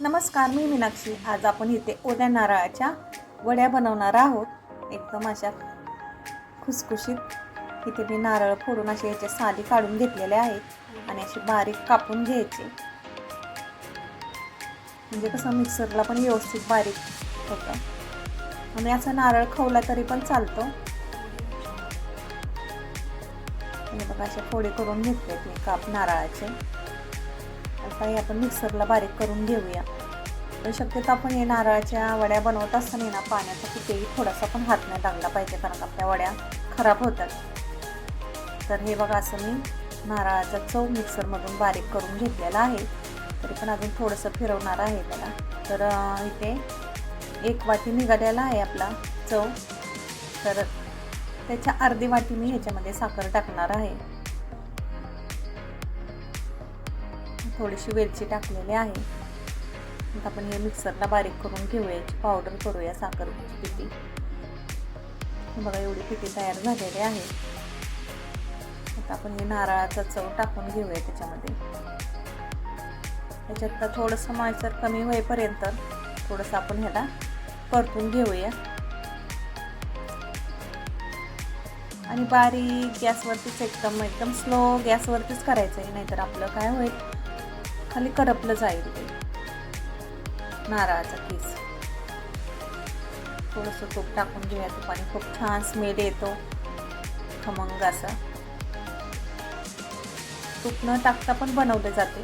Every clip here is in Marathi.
नमस्कार मी मीनाक्षी. आज आपण इथे ओल्या नारळाच्या वड्या बनवणार आहोत. एकदम अशा खुसखुशीत. इथे मी नारळ फोडून असे याच्या साली काढून घेतलेले आहेत आणि असे बारीक कापून घ्यायचे. म्हणजे कसं मिक्सरला पण व्यवस्थित बारीक होतं. आणि असं नारळ खवला तरी पण चालतो. आणि बघा असे फोडे करून घेतलेत मी काप नारळाचे. आता हे आपण मिक्सरला बारीक करून घेऊया. तर शक्यतो आपण हे नारळाच्या वड्या बनवत असताना ना पाण्याचा कुठेही थोडासा पण हात नाही लागला पाहिजे कारण आपल्या वड्या खराब होतात. तर हे बघा असं मी नारळाचा चव मिक्सरमधून बारीक करून घेतलेला आहे. तरी पण अजून थोडंसं फिरवणार आहे त्याला. तर इथे एक वाटी निघालेला आहे आपला चव. तर त्याच्या अर्धी वाटी मी ह्याच्यामध्ये साखर टाकणार आहे. थोडीशी वेलची टाकलेली आहे. आता आपण हे मिक्सरला बारीक करून घेऊया. पावडर करूया साखरची पिठी. बघा एवढी पिठी तयार झालेली आहे. आता आपण हे नारळाचा चव टाकून घेऊया त्याच्यामध्ये. त्याच्यात तर थोडंसं मायसर कमी होईपर्यंत थोडंसं आपण ह्याला परतून घेऊया. आणि बारीक गॅसवरतीच एकदम एकदम स्लो गॅसवरतीच करायचं आहे नाहीतर आपलं काय होईल? खाली करपलं जाईल ते. नारळाचा केस. थोडंसं तूप टाकून घेऊया तुपाने खूप छान स्मेल येतो. खमंग असा. तूप न टाकता पण बनवले जाते.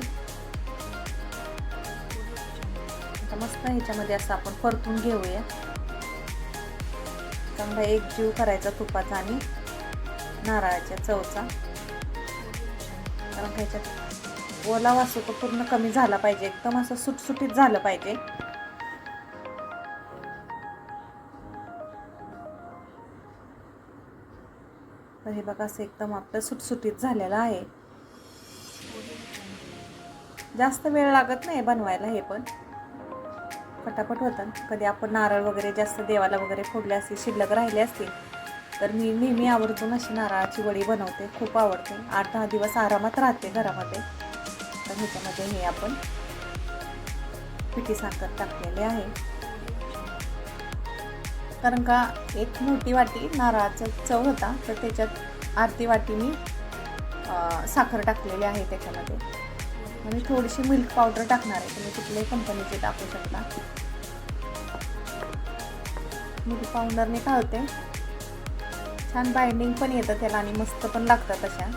आता मस्त ह्याच्यामध्ये असं आपण परतून घेऊया. चांगला एक जीव करायचा तुपाचा आणि नारळाच्या चवचा. कारण ह्याच्यात ओला असतो तो पूर्ण कमी झाला पाहिजे. एकदम असं सुटसुटीत झालं पाहिजे. तर हे बघा असं एकदम आपलं सुटसुटीत झालेलं आहे. जास्त वेळ लागत नाही बनवायला हे पण. पटापट होतं. कधी आपण नारळ वगैरे जास्त देवाला वगैरे फोडले असतील शिल्लक राहिले असतील तर मी नेहमी आवर्जून अशी नारळाची वडी बनवते. खूप आवडते. आठ दहा दिवस आरामात राहते घरामध्ये. तर ह्याच्यामध्ये हे आपण पिठी साखर टाकलेले आहे. कारण का एक मोठी वाटी नारळाचा चव होता तर त्याच्यात अर्धी वाटी मी साखर टाकलेली आहे त्याच्यामध्ये. आणि थोडीशी मिल्क पावडर टाकणार आहे. तुम्ही कुठल्याही कंपनीची टाकू शकता. मिल्क पावडरने काय होते छान बाइंडिंग पण येतं त्याला आणि मस्त पण लागतात अशा.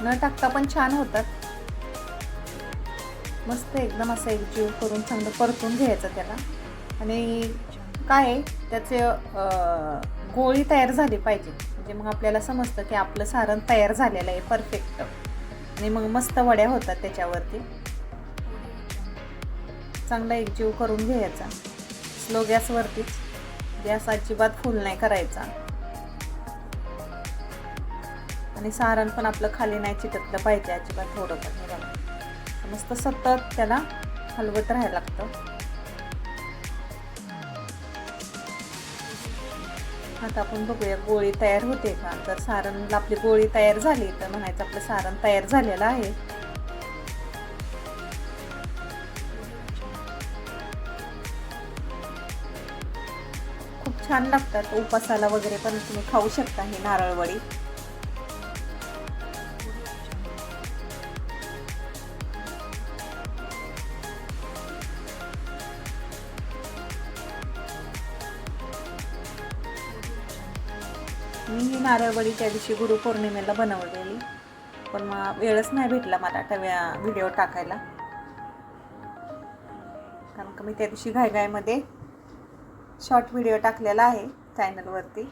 न टाकता पण छान होतात. मस्त एकदम असं एकजीव करून चांगलं परतून घ्यायचं त्याला. आणि काय आहे, त्याचे गोळी तयार झाली पाहिजे. म्हणजे मग आपल्याला समजतं की आपलं सारण तयार झालेलं आहे परफेक्ट आणि मग मस्त वड्या होतात त्याच्यावरती. चांगला एकजीव करून घ्यायचा. स्लो गॅसवरतीच गॅस अजिबात फुल नाही करायचा. आणि सारण पण आपलं खाली नाही चिटकलं पाहिजे अजिबात थोडं पण मस्त सतत त्याला हलवत राहायला लागतं. आता आपण बघूया गोळी तयार होते का? तर सारण आपली गोळी तयार झाली तर म्हणायचं आपलं सारण तयार झालेलं आहे. खूप छान लागतात उपासाला वगैरे पण तुम्ही खाऊ शकता ही नारळवडी. मी ही नारळवडी त्या दिवशी गुरुपौर्णिमेला बनवलेली. पण मग वेळच नाही भेटला मला त्या व्हिडिओ टाकायला. कारण का मी त्या दिवशी घाईघाईमध्ये शॉर्ट व्हिडिओ टाकलेला आहे चॅनलवरती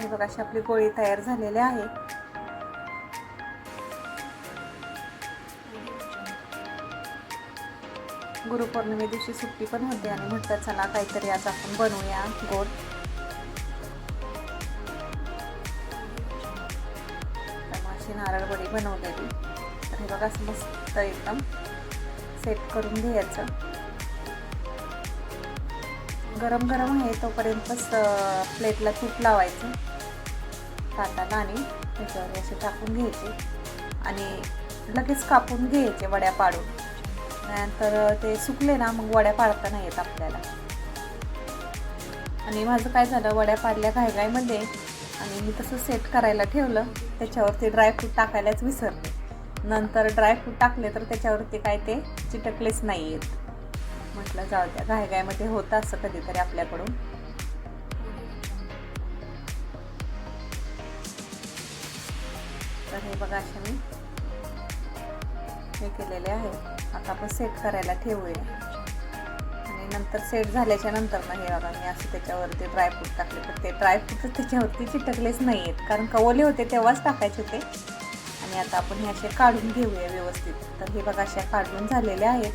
बघा अशी आपली गोळी तयार झालेली आहे. गुरुपौर्णिमे दिवशी सुट्टी पण होते आणि म्हटलं चला काहीतरी आज आपण बनवूया गोड. त्यामुळे अशी नारळवडी बनवलेली. तर हे बघा असं मस्त एकदम सेट करून घ्यायचं. गरम गरम आहे तोपर्यंतच प्लेटला तूप लावायचं. ताटाला आणि त्याच्यावर असे टाकून घ्यायचे. आणि लगेच कापून घ्यायचे वड्या पाडून. नंतर ते सुकले ना मग वड्या पाडता नाही येत आपल्याला. आणि माझं काय झालं वड्या पाडल्या घाईघाईमध्ये आणि मी तसं सेट करायला ठेवलं. त्याच्यावरती ड्रायफ्रूट टाकायलाच विसरले. नंतर ड्रायफ्रूट टाकले तर त्याच्यावरती काय ते चिटकलेच नाही आहेत म्हटलं जाऊ द्या घाईघाईमध्ये होतं असं कधीतरी आपल्याकडून. तर हे बघा अशा मी हे केलेले आहे. आता आपण सेट करायला ठेवूया. आणि नंतर सेट झाल्याच्यानंतर ना हे बघा मी असं त्याच्यावरती ड्रायफ्रूट टाकले. तर ते ड्रायफ्रूट त्याच्यावरती चिटकलेच नाही आहेत कारण कवले होते तेव्हाच टाकायचे होते. आणि आता आपण हे असे काढून घेऊया व्यवस्थित. तर हे बघा अशा काढून झालेले आहेत.